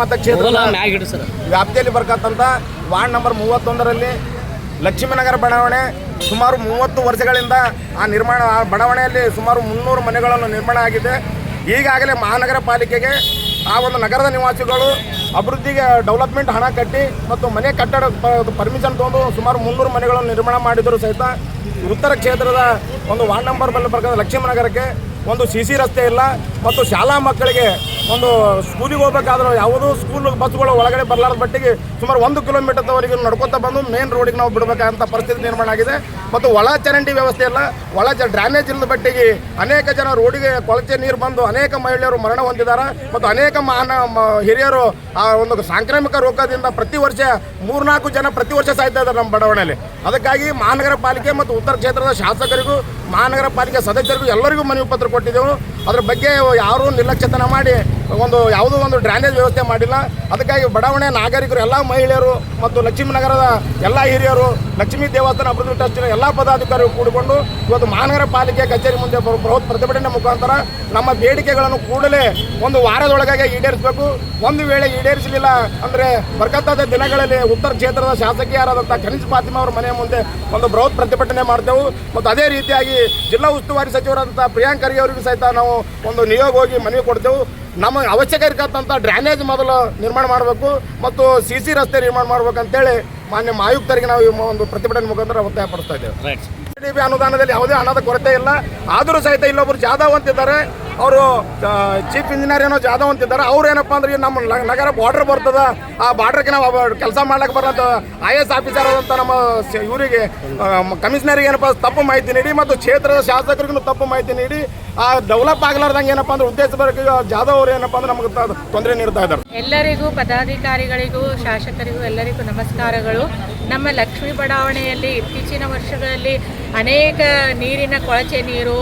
ಮತಕ್ಷೇತ್ರದ ಮ್ಯಾಗ ಕ್ಷೇತ್ರ ಸರ್. ವ್ಯಾಪ್ತಿಯಲ್ಲಿ ಬರ್ತಕ್ಕಂಥ ವಾರ್ಡ್ ನಂಬರ್ ಮೂವತ್ತೊಂದರಲ್ಲಿ ಲಕ್ಷ್ಮೀನಗರ ಬಡಾವಣೆ ಸುಮಾರು ಮೂವತ್ತು ವರ್ಷಗಳಿಂದ ಆ ನಿರ್ಮಾಣ ಆ ಬಡಾವಣೆಯಲ್ಲಿ ಸುಮಾರು ಮುನ್ನೂರು ಮನೆಗಳನ್ನು ನಿರ್ಮಾಣ ಆಗಿದೆ. ಈಗಾಗಲೇ ಮಹಾನಗರ ಪಾಲಿಕೆಗೆ ಆ ಒಂದು ನಗರದ ನಿವಾಸಿಗಳು ಅಭಿವೃದ್ಧಿಗೆ ಡೆವಲಪ್ಮೆಂಟ್ ಹಣ ಕಟ್ಟಿ ಮತ್ತು ಮನೆ ಕಟ್ಟಡ ಪರ್ಮಿಷನ್ ತೊಗೊಂಡು ಸುಮಾರು ಮುನ್ನೂರು ಮನೆಗಳನ್ನು ನಿರ್ಮಾಣ ಮಾಡಿದರೂ ಸಹಿತ ಉತ್ತರ ಕ್ಷೇತ್ರದ ಒಂದು ವಾರ್ಡ್ ನಂಬರ್ ಬಲ್ಲಿ ಬರ್ತಕ್ಕಂಥ ಲಕ್ಷ್ಮೀನಗರಕ್ಕೆ ಒಂದು ಸಿ ಸಿ ರಸ್ತೆ ಇಲ್ಲ ಮತ್ತು ಶಾಲಾ ಮಕ್ಕಳಿಗೆ ಒಂದು ಸ್ಕೂಲಿಗೆ ಹೋಗ್ಬೇಕಾದ್ರೆ ಯಾವುದೂ ಸ್ಕೂಲ್ ಬಸ್ಗಳು ಒಳಗಡೆ ಬರಲಾರ್ದ ಬಟ್ಟಿಗೆ ಸುಮಾರು ಒಂದು ಕಿಲೋಮೀಟರ್ವರೆಗೆ ನಡ್ಕೊತಾ ಬಂದು ಮೇನ್ ರೋಡಿಗೆ ನಾವು ಬಿಡಬೇಕಂತ ಪರಿಸ್ಥಿತಿ ನಿರ್ಮಾಣ ಆಗಿದೆ. ಮತ್ತು ಒಳ ಚರಂಡಿ ವ್ಯವಸ್ಥೆ ಇಲ್ಲ ಒಳ ಚ ಡ್ರೈನೇಜ್ ಇಲ್ಲದ ಮಟ್ಟಿಗೆ ಅನೇಕ ಜನ ರೋಡಿಗೆ ಕೊಳಚೆ ನೀರು ಬಂದು ಅನೇಕ ಮಹಿಳೆಯರು ಮರಣ ಹೊಂದಿದ್ದಾರೆ. ಮತ್ತು ಅನೇಕ ಮಾನ ಹಿರಿಯರು ಆ ಒಂದು ಸಾಂಕ್ರಾಮಿಕ ರೋಗದಿಂದ ಪ್ರತಿ ವರ್ಷ ಮೂರ್ನಾಲ್ಕು ಜನ ಪ್ರತಿ ವರ್ಷ ಸಾಯ್ತಾ ಇದ್ದಾರೆ ನಮ್ಮ ಬಡಾವಣೆಯಲ್ಲಿ. ಅದಕ್ಕಾಗಿ ಮಹಾನಗರ ಪಾಲಿಕೆ ಮತ್ತು ಉತ್ತರ ಕ್ಷೇತ್ರದ ಶಾಸಕರಿಗೂ, ಮಹಾನಗರ ಪಾಲಿಕೆ ಸದಸ್ಯರಿಗೂ ಎಲ್ಲರಿಗೂ ಮನವಿ ಪತ್ರ ಕೊಟ್ಟಿದ್ದೆವು. ಅದ್ರ ಬಗ್ಗೆ ಯಾರೂ ನಿರ್ಲಕ್ಷ್ಯತನ ಮಾಡಿ ಒಂದು ಯಾವುದೋ ಒಂದು ಡ್ರೈನೇಜ್ ವ್ಯವಸ್ಥೆ ಮಾಡಿಲ್ಲ. ಅದಕ್ಕಾಗಿ ಬಡಾವಣೆ ನಾಗರಿಕರು, ಎಲ್ಲ ಮಹಿಳೆಯರು ಮತ್ತು ಲಕ್ಷ್ಮೀನಗರದ ಎಲ್ಲ ಹಿರಿಯರು, ಲಕ್ಷ್ಮೀ ದೇವಸ್ಥಾನ ಅಭಿವೃದ್ಧಿ ಟ್ರಸ್ಟಿನ ಎಲ್ಲ ಪದಾಧಿಕಾರಿಗಳು ಕೂಡಿಕೊಂಡು ಇವತ್ತು ಮಹಾನಗರ ಪಾಲಿಕೆ ಕಚೇರಿ ಮುಂದೆ ಬೃಹತ್ ಪ್ರತಿಭಟನೆ ಮುಖಾಂತರ ನಮ್ಮ ಬೇಡಿಕೆಗಳನ್ನು ಕೂಡಲೇ ಒಂದು ವಾರದೊಳಗಾಗಿ ಈಡೇರಿಸಬೇಕು. ಒಂದು ವೇಳೆ ಈಡೇರಿಸಲಿಲ್ಲ ಅಂದರೆ ಬರ್ಕತ್ತಾದ ದಿನಗಳಲ್ಲಿ ಉತ್ತರ ಕ್ಷೇತ್ರದ ಶಾಸಕಿಯರಾದಂಥ ಖನಿಜ್ ಪಾತಿಮ ಅವರ ಮನೆಯ ಮುಂದೆ ಒಂದು ಬೃಹತ್ ಪ್ರತಿಭಟನೆ ಮಾಡ್ತೇವೆ ಮತ್ತು ಅದೇ ರೀತಿಯಾಗಿ ಜಿಲ್ಲಾ ಉಸ್ತುವಾರಿ ಸಚಿವರಾದಂಥ ಪ್ರಿಯಾಂಕ್ ಖರ್ಗೆ ಅವರಿಗೂ ಸಹಿತ ನಾವು ಒಂದು ನಿಯೋಗ ಹೋಗಿ ಮನವಿ ಕೊಡ್ತೇವೆ ನಮಗೆ ಅವಶ್ಯಕ ಇರತಕ್ಕಂಥ ಡ್ರೈನೇಜ್ ಮೊದಲು ನಿರ್ಮಾಣ ಮಾಡಬೇಕು ಮತ್ತು ಸಿ ಸಿ ರಸ್ತೆ ನಿರ್ಮಾಣ ಮಾಡಬೇಕಂತೇಳಿ ಮಾನ್ಯ ಆಯುಕ್ತರಿಗೆ ನಾವು ಒಂದು ಪ್ರತಿಭಟನೆ ಮುಖಾಂತರ ಒತ್ತಾಯ ಪಡಿಸ್ತಾ ಇದ್ದೇವೆ. ಡಿ ಅನುದಾನದಲ್ಲಿ ಯಾವುದೇ ಹಣದ ಕೊರತೆ ಇಲ್ಲ. ಆದರೂ ಸಹಿತ ಇಲ್ಲೊಬ್ರು ಜಾಧವ್ ಅಂತಿದ್ದಾರೆ ಅವರು ಚೀಫ್ ಇಂಜಿನಿಯರ್ ಏನೋ ಜಾಧವ್ ಅಂತಿದ್ದಾರೆ ಅವ್ರು ಏನಪ್ಪ ಅಂದ್ರೆ ನಮ್ಮ ನಗರ ಬಾರ್ಡರ್ ಬರ್ತದ. ಆ ಬಾರ್ಡರ್ಗೆ ನಾವು ಕೆಲಸ ಮಾಡ್ಲಿಕ್ಕೆ ಬರೋಂಥ ಐ ಎಸ್ ಆಫೀಸರ್ ಆದಂಥ ನಮ್ಮ ಇವರಿಗೆ ಕಮಿಷನರಿಗೆ ಏನಪ್ಪ ತಪ್ಪು ಮಾಹಿತಿ ನೀಡಿ ಮತ್ತು ಕ್ಷೇತ್ರದ ಶಾಸಕರಿಗೂ ತಪ್ಪು ಮಾಹಿತಿ ನೀಡಿ, ಆ ಡೆವಲಪ್ ಆಗ್ಲಾರ್ದಂಗೆ ಏನಪ್ಪ ಅಂದ್ರೆ ಉದ್ದೇಶ ಬರೋಕೆ ಜಾಧವ್ ಅವರು ಏನಪ್ಪ ಅಂದ್ರೆ ನಮಗೆ ತೊಂದರೆ ನೀಡ್ತಾ ಇದ್ದಾರೆ. ಎಲ್ಲರಿಗೂ, ಪದಾಧಿಕಾರಿಗಳಿಗೂ, ಶಾಸಕರಿಗೂ ಎಲ್ಲರಿಗೂ ನಮಸ್ಕಾರಗಳು. ನಮ್ಮ ಲಕ್ಷ್ಮೀ ಬಡಾವಣೆಯಲ್ಲಿ ಇತ್ತೀಚಿನ ವರ್ಷಗಳಲ್ಲಿ ಅನೇಕ ನೀರಿನ ಕೊಳಚೆ ನೀರು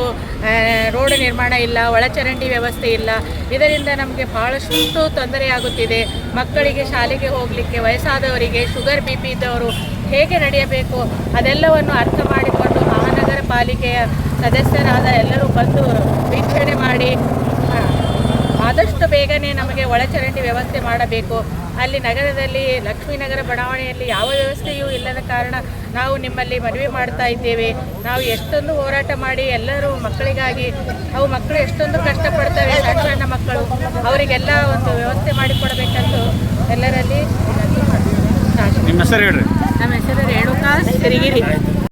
ರೋಡ್ ನಿರ್ಮಾಣ ಇಲ್ಲ, ಒಳಚರಂಡಿ ವ್ಯವಸ್ಥೆ ಇಲ್ಲ. ಇದರಿಂದ ನಮಗೆ ಬಹಳಷ್ಟು ತೊಂದರೆಯಾಗುತ್ತಿದೆ ಮಕ್ಕಳಿಗೆ ಶಾಲೆಗೆ ಹೋಗಲಿಕ್ಕೆ, ವಯಸ್ಸಾದವರಿಗೆ, ಶುಗರ್ ಬಿ ಪಿ ಇದ್ದವರು ಹೇಗೆ ನಡೆಯಬೇಕು? ಅದೆಲ್ಲವನ್ನು ಅರ್ಥ ಮಾಡಿಕೊಂಡು ಮಹಾನಗರ ಪಾಲಿಕೆಯ ಸದಸ್ಯರಾದ ಎಲ್ಲರೂ ಬಂದು ವೀಕ್ಷಣೆ ಮಾಡಿ ಆದಷ್ಟು ಬೇಗನೆ ನಮಗೆ ಒಳಚರಂಡಿ ವ್ಯವಸ್ಥೆ ಮಾಡಬೇಕು. ಅಲ್ಲಿ ನಗರದಲ್ಲಿ ಲಕ್ಷ್ಮೀನಗರ ಬಡಾವಣೆಯಲ್ಲಿ ಯಾವ ವ್ಯವಸ್ಥೆಯೂ ಇಲ್ಲದ ಕಾರಣ ನಾವು ನಿಮ್ಮಲ್ಲಿ ಮನವಿ ಮಾಡ್ತಾ ಇದ್ದೇವೆ. ನಾವು ಎಷ್ಟೊಂದು ಹೋರಾಟ ಮಾಡಿ ಎಲ್ಲರೂ ಮಕ್ಕಳಿಗಾಗಿ ಅವು ಮಕ್ಕಳು ಎಷ್ಟೊಂದು ಕಷ್ಟಪಡ್ತವೆ ಸಣ್ಣ ಸಣ್ಣ ಮಕ್ಕಳು ಅವರಿಗೆಲ್ಲ ಒಂದು ವ್ಯವಸ್ಥೆ ಮಾಡಿಕೊಡಬೇಕಂದು ಎಲ್ಲರಲ್ಲಿ ನಿಮ್ಮ ಹೆಸರು ಹೇಳ್ರಿ. ನಮ್ಮ ಹೆಸರು ರೇಣುಕಾ ಸಿರಿಗಿರಿ